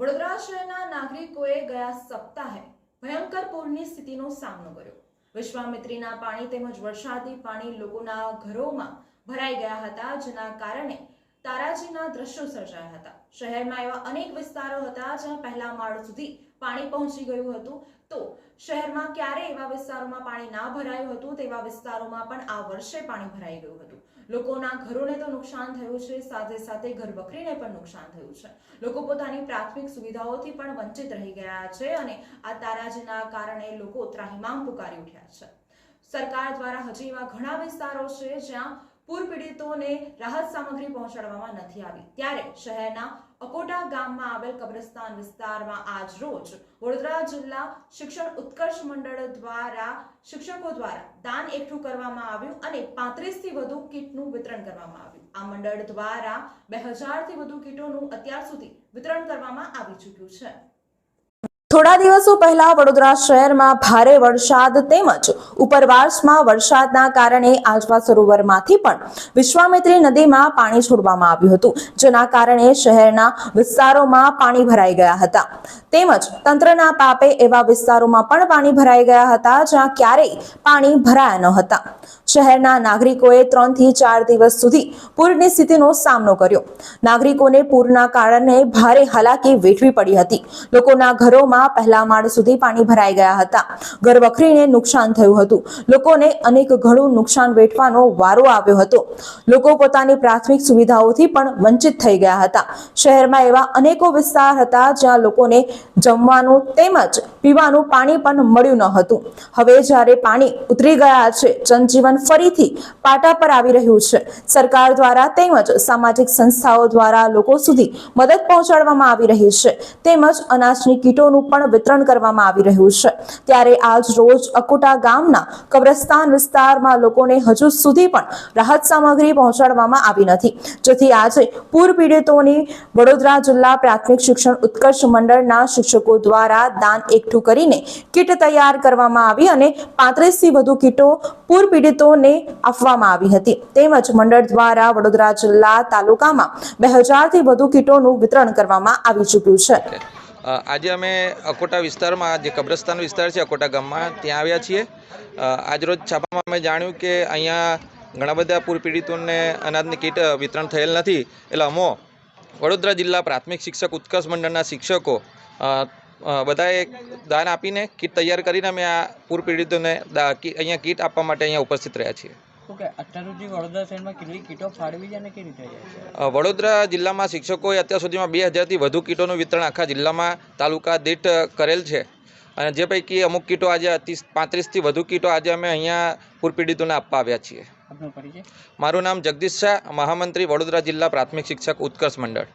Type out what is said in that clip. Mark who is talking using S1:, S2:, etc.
S1: વડોદરા શહેરના નાગરિકોએ ગયા સપ્તાહે ભયંકર પૂરની સ્થિતિનો સામનો કર્યો. વિશ્વામિત્રીના પાણી તેમજ વરસાદી પાણી લોકોના ઘરોમાં ભરાઈ ગયા હતા, જેના કારણે તારાજીના દ્રશ્યો સર્જાયા હતા. શહેરમાં એવા અનેક વિસ્તારો હતા જ્યાં પહેલા માળ સુધી પાણી પહોંચી ગયું હતું. તો શહેરમાં ક્યારે એવા વિસ્તારોમાં પાણી ના ભરાયું હતું તેવા વિસ્તારોમાં પણ આ વર્ષે પાણી ભરાઈ ગયું હતું. લોકોના ઘરોને તો નુકસાન થયું છે, સાથે સાથે ઘર વખરીને પણ નુકસાન થયું છે. લોકો પોતાની પ્રાથમિક સુવિધાઓથી પણ વંચિત રહી ગયા છે અને આ તારાજીના કારણે લોકો ત્રાહિમામ પુકારી ઉઠ્યા છે. સરકાર દ્વારા હજી એવા ઘણા વિસ્તારો છે જ્યાં પૂર પીડિતોને રાહત સામગ્રી પહોંચાડવામાં નથી આવી. ત્યારે શહેરના અકોટા ગામમાં આવેલ કબ્રસ્તાન વિસ્તારમાં આજ રોજ વડોદરા જિલ્લા શિક્ષણ ઉત્કર્ષ મંડળ દ્વારા શિક્ષકો દ્વારા દાન એકઠું કરવામાં આવ્યું અને પાંત્રીસથી વધુ કીટનું વિતરણ કરવામાં આવ્યું. આ મંડળ દ્વારા બે હજારથી વધુ કીટોનું અત્યાર સુધી વિતરણ કરવામાં આવી ચૂક્યું છે. થોડા દિવસો પહેલા વડોદરા શહેરમાં ભારે વરસાદ તેમજ ઉપરવાસમાં વરસાદના કારણે આજવા સરોવરમાંથી પણ વિશ્વામિત્રી નદીમાં પાણી છોડવામાં આવ્યું હતું, જેના કારણે શહેરના વિસ્તારોમાં પાણી ભરાઈ ગયા હતા. તેમજ તંત્રના પાપે એવા વિસ્તારોમાં પણ પાણી ભરાઈ ગયા હતા, જ્યાં ક્યારેય પાણી ભરાયા ન હતા. શહેરના નાગરિકોએ ત્રણથી ચાર દિવસ સુધી પૂરની સ્થિતિનો સામનો કર્યો. નાગરિકોને પૂરના કારણે ભારે હાલાકી વેઠવી પડી હતી. લોકોના ઘરોમાં પહેલા માળ સુધી પાણી ભરાઈ ગયા હતા. ઘર નુકસાન થયું હતું. લોકોને અનેક ઘણું નુકસાન વેઠવાનો વારો આવ્યો હતો. લોકો પોતાની પ્રાથમિક સુવિધાઓથી પણ વંચિત થઈ ગયા હતા. શહેરમાં એવા અનેકો વિસ્તાર હતા જ્યાં લોકોને જમવાનું તેમજ પીવાનું પાણી પણ મળ્યું ન હતું. હવે જ્યારે પાણી ઉતરી ગયા છે, જનજીવન ફરીથી પાટા પર આવી રહ્યું છે. સરકાર દ્વારા તેમજ સામાજિક સંસ્થાઓ દ્વારા લોકો સુધી મદદ પહોંચાડવામાં આવી રહી છે. તેમજ અનાજની કીટોનું પણ વિતરણ કરવામાં આવી રહ્યું છે. ત્યારે આજ રોજ અકોટા ગામના કબ્રસ્તાન વિસ્તારમાં લોકોને હજુ સુધી પણ રાહત સામગ્રી પહોંચાડવામાં આવી નથી. જેથી આજે પૂર પીડિતોની વડોદરા જિલ્લા પ્રાથમિક શિક્ષણ ઉત્કર્ષ મંડળના શિક્ષકો દ્વારા દાન એકઠું કરીને કીટ તૈયાર કરવામાં આવી અને પાંત્રીસથી વધુ કીટો પૂર પીડિતોને આપવામાં આવી હતી. તેમજ મંડળ દ્વારા વડોદરા જિલ્લા તાલુકામાં બે હજારથી વધુ કીટોનું વિતરણ કરવામાં આવી ચૂક્યું છે.
S2: આજે અમે અકોટા વિસ્તારમાં, જે કબ્રસ્તાન વિસ્તાર છે અકોટા ગામમાં, ત્યાં આવ્યા છીએ. આજરોજ છાપામાં અમે જાણ્યું કે અહીંયા ઘણા બધા પૂર પીડિતોને અનાજની કીટ વિતરણ થયેલ નથી. એટલે અમો, વડોદરા જિલ્લા પ્રાથમિક શિક્ષક ઉત્કર્ષ મંડળના શિક્ષકો બધાએ દાન આપીને કીટ તૈયાર કરીને અમે આ પૂર પીડિતોને અહીંયા કીટ આપવા માટે અહીંયા ઉપસ્થિત રહ્યા છીએ.
S3: ઓકે અત્યાર સુધી વડોદરા શહેરમાં કેટલી કીટો ફાળવી છે અને કેવી રીતે જાય છે?
S2: વડોદરા જિલ્લામાં શિક્ષકોએ અત્યાર સુધીમાં બે હજારથી વધુ કીટોનું વિતરણ આખા જિલ્લામાં તાલુકા દીઠ કરેલ છે. અને જે પૈકી અમુક કીટો આજે ત્રીસ પાંત્રીસથી વધુ કીટો આજે અમે અહીંયા પૂરપીડિતોને આપવા આવ્યા છીએ. મારું નામ જગદીશ શાહ મહામંત્રી વડોદરા જિલ્લા પ્રાથમિક શિક્ષક ઉત્કર્ષ મંડળ.